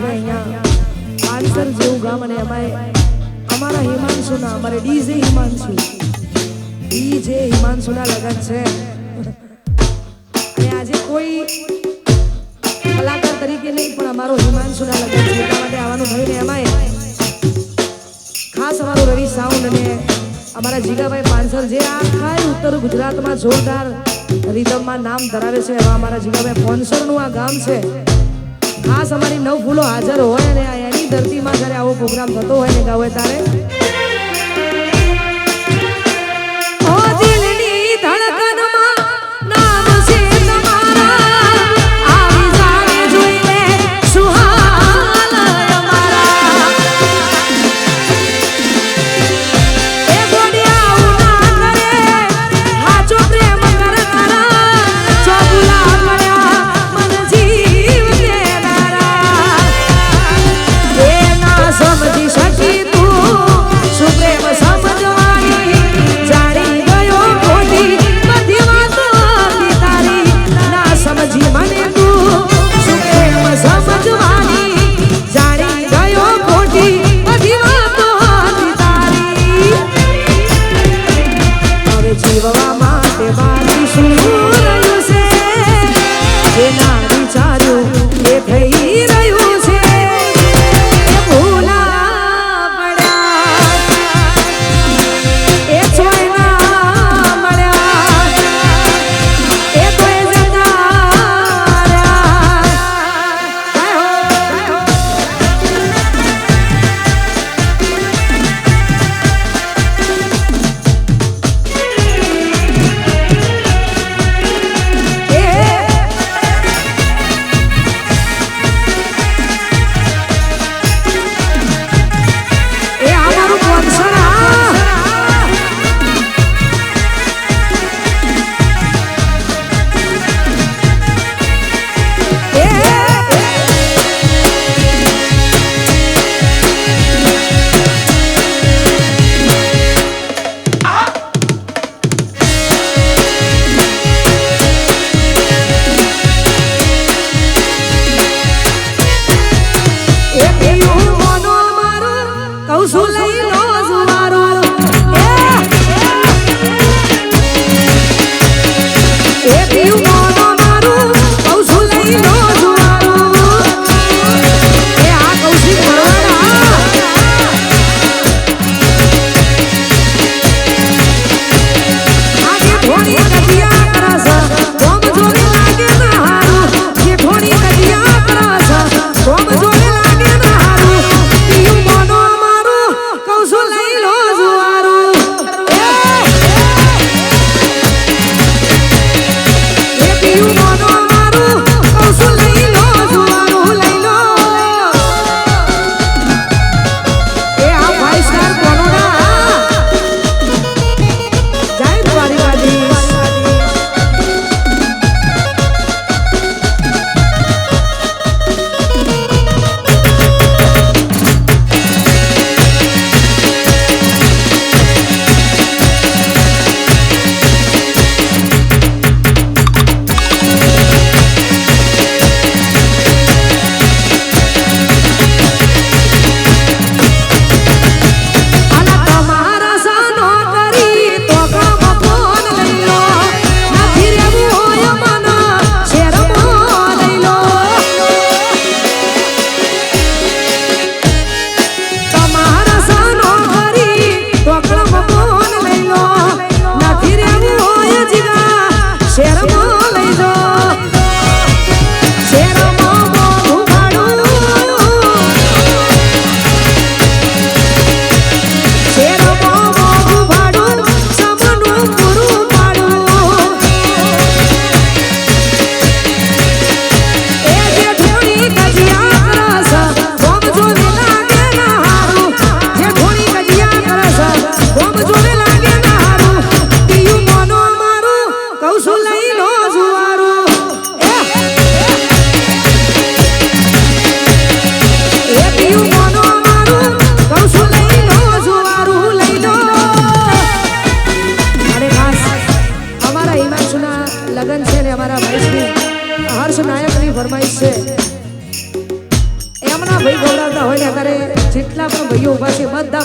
ભાઈ અહીંયા પાનસર જેવું ગામ અને એમાં અમારા હિમાંશુના, અમારે ડીજે હિમાંશુ. ડીજે હિમાંશુના લગન છે. અને આજે કોઈ કલાકાર તરીકે નહીં, પણ અમારો હિમાંશુના લગન છે. એટલા માટે આવવાનું થયું ને અમારે ખાસ અમારું રવિ સાઉન્ડ અને અમારા જીગાભાઈ પાનસર જે આખા ઉત્તર ગુજરાતમાં જોરદાર રિધમમાં નામ ધરાવે છે એવા અમારા જીગાભાઈ પોન્સરનું આ ગામ છે. ખાસ અમારી નવ ફૂલો હાજર હોય અને એની ધરતીમાં જ્યારે આવો પ્રોગ્રામ થતો હોય ને ગાવે તારે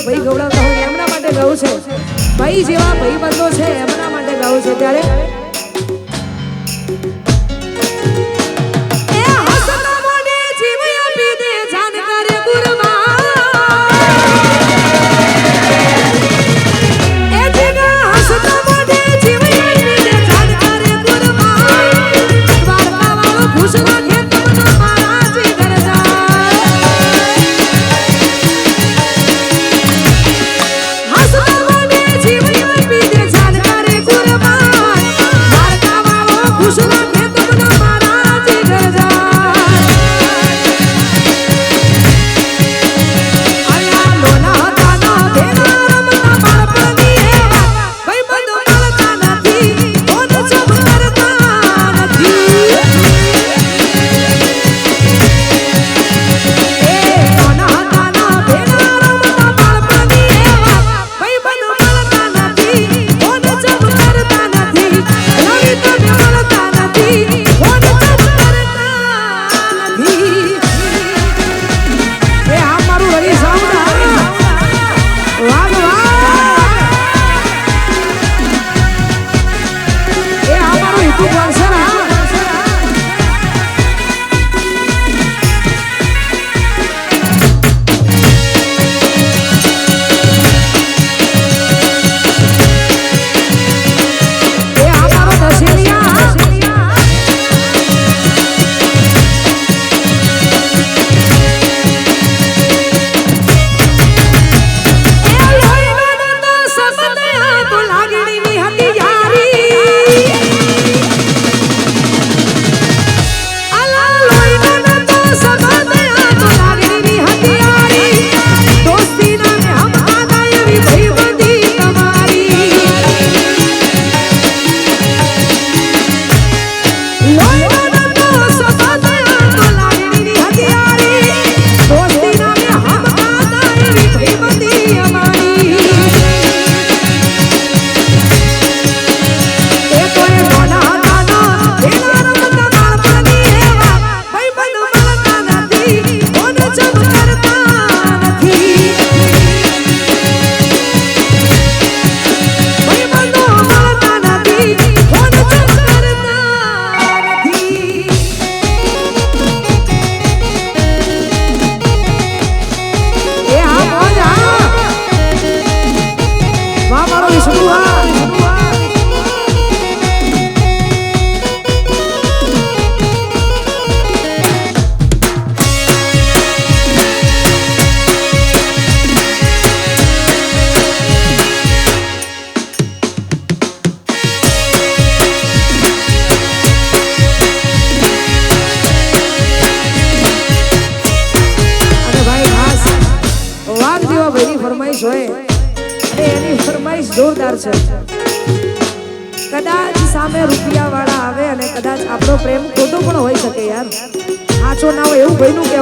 ભાઈ ગવડાવતા હોય એમના માટે ગાઉં છે. ભાઈ જેવા ભાઈ બંધો છે એમના માટે ગાઉં છે ત્યારે.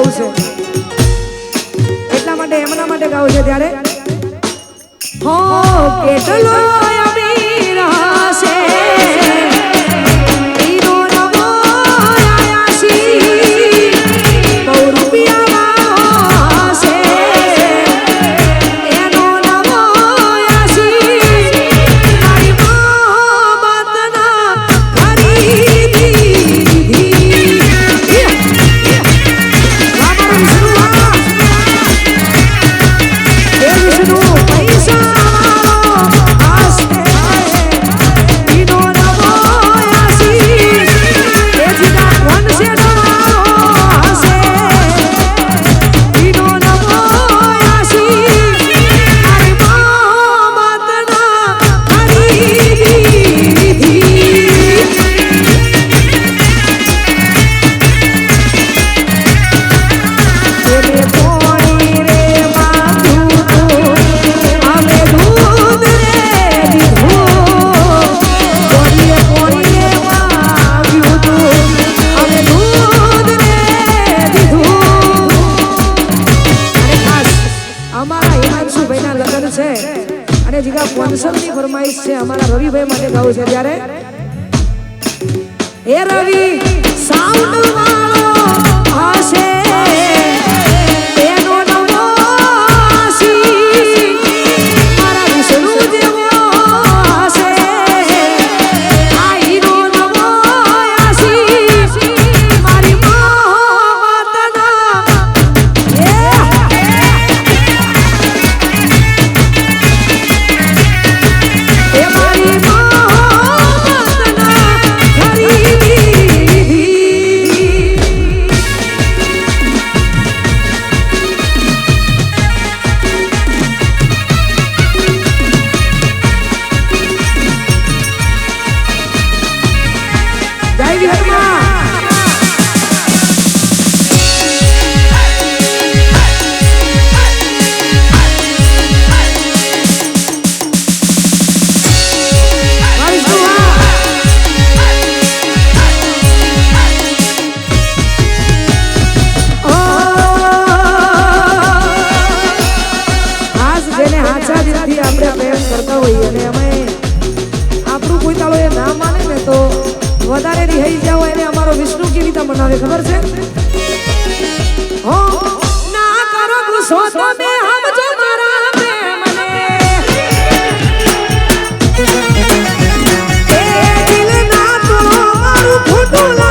ગાવું છે. એટલા માટે એમના માટે ગાવું છે ત્યારે. હો કેટલો por tu lado.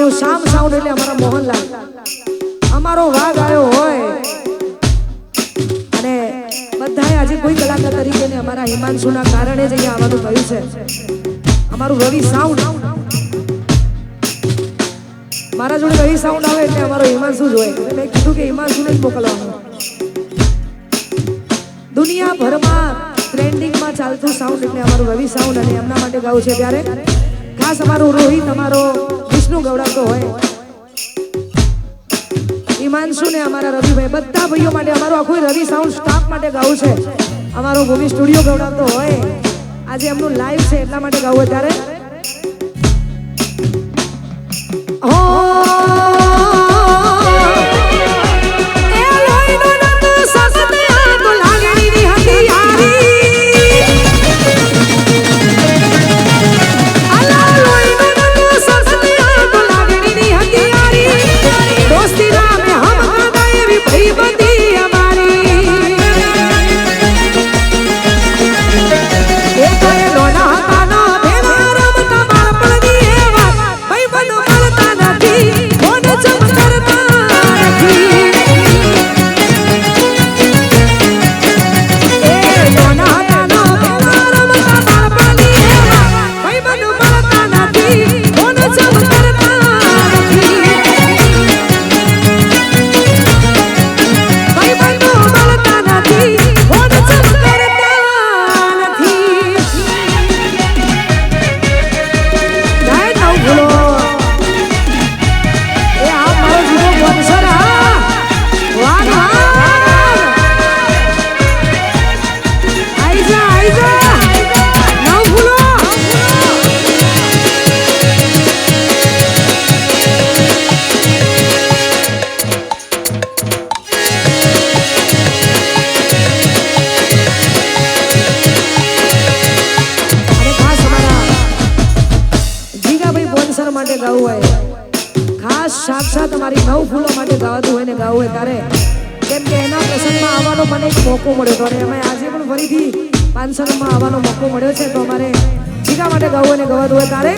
અમારો શામ સાઉન્ડ એટલે અમારા મોહનલાલ અમારો વાઘ આવ્યો હોય. અને બધાએ આજે કોઈ કલાકાર તરીકે ને અમારા હિમાંશુના કારણે જ અહીંયા આવવાનું થયું છે. અમારું રવિ સાઉન્ડ મારા જોડે રવિ સાઉન્ડ આવે એટલે અમારો હિમાંશુ જ હોય. મેં કીધું કે હિમાંશુને જ મોકલવાનું. દુનિયાભરમાં ટ્રેન્ડિંગમાં ચાલતું સાઉન્ડ એટલે અમારું રવિ સાઉન્ડ અને એમના માટે ગાવું છે ત્યારે ખાસ અમારું રોહિત, અમારો વિષ્ણુ ગૌરવતો હોય. હિમાંશુ ને અમારા રવિભાઈ? બધા ભાઈઓ માટે અમારો આખો રવિ સાઉન્ડ સ્ટાફ માટે ગાવું છે. અમારો ભૂમિ સ્ટુડિયો ગૌરવતો હોય. આજે એમનું લાઈવ છે એટલા માટે ગાવું હોય ખાસ સાક્ષાત અમારી નવ ફૂલો માટે ગાવાતું હોય ને ગાવું હોય ત્યારે કેમ કે એના પ્રસંગમાં આવવાનો મને એક મોકો મળ્યો હતો અને અમે આજે પણ ફરીથી પાંચસોમાં આવવાનો મોકો મળ્યો છે. તો અમારે જીગા માટે ગાવું હોય ને ગવાતું હોય ત્યારે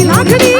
नागरी